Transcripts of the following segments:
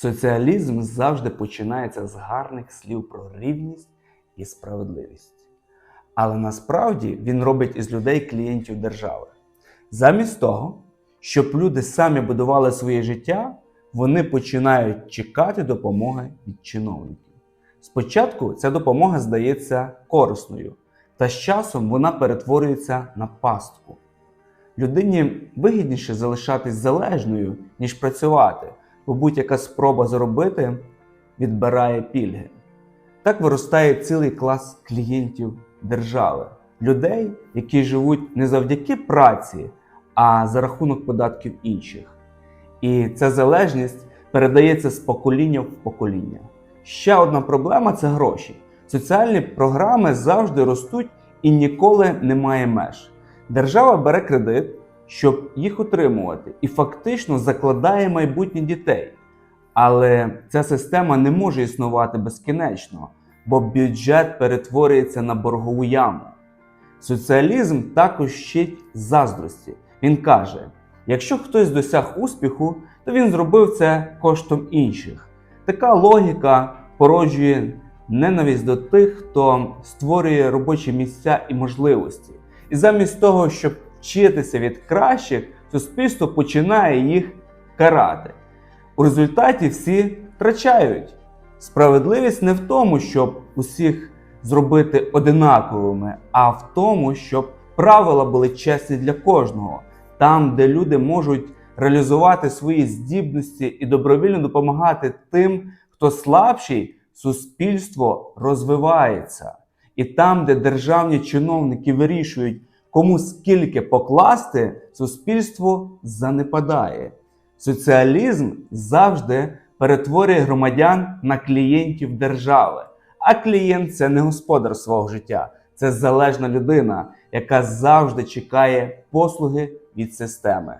Соціалізм завжди починається з гарних слів про рівність і справедливість. Але насправді він робить із людей клієнтів держави. Замість того, щоб люди самі будували своє життя, вони починають чекати допомоги від чиновників. Спочатку ця допомога здається корисною, та з часом вона перетворюється на пастку. Людині вигідніше залишатись залежною, ніж працювати, бо будь-яка спроба заробити відбирає пільги. Так виростає цілий клас клієнтів держави, людей, які живуть не завдяки праці, а за рахунок податків інших. І ця залежність передається з покоління в покоління. Ще одна проблема це гроші. Соціальні програми завжди ростуть і ніколи немає меж. Держава бере кредит, щоб їх отримувати, і фактично закладає майбутнє дітей. Але ця система не може існувати безкінечно, бо бюджет перетворюється на боргову яму. Соціалізм також щить заздрості. Він каже: якщо хтось досяг успіху, то він зробив це коштом інших. Така логіка породжує ненависть до тих, хто створює робочі місця і можливості. І замість того, щоб вчитися від кращих, суспільство починає їх карати. У результаті всі втрачають. Справедливість не в тому, щоб усіх зробити одинаковими, а в тому, щоб правила були чесні для кожного, там, де люди можуть реалізувати свої здібності і добровільно допомагати тим, хто слабший, суспільство розвивається. І там, де державні чиновники вирішують, кому скільки покласти, суспільство занепадає. Соціалізм завжди перетворює громадян на клієнтів держави. А клієнт це не господар свого життя, це залежна людина, яка завжди чекає послуги від системи.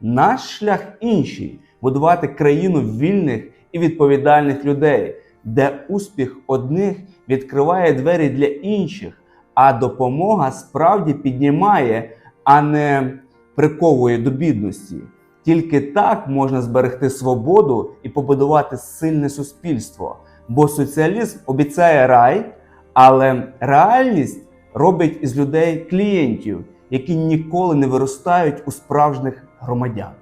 Наш шлях інший будувати країну вільних і відповідальних людей, де успіх одних відкриває двері для інших, а допомога справді піднімає, а не приковує до бідності. Тільки так можна зберегти свободу і побудувати сильне суспільство. Бо соціалізм обіцяє рай, але реальність робить із людей клієнтів, які ніколи не виростають у справжніх громадян.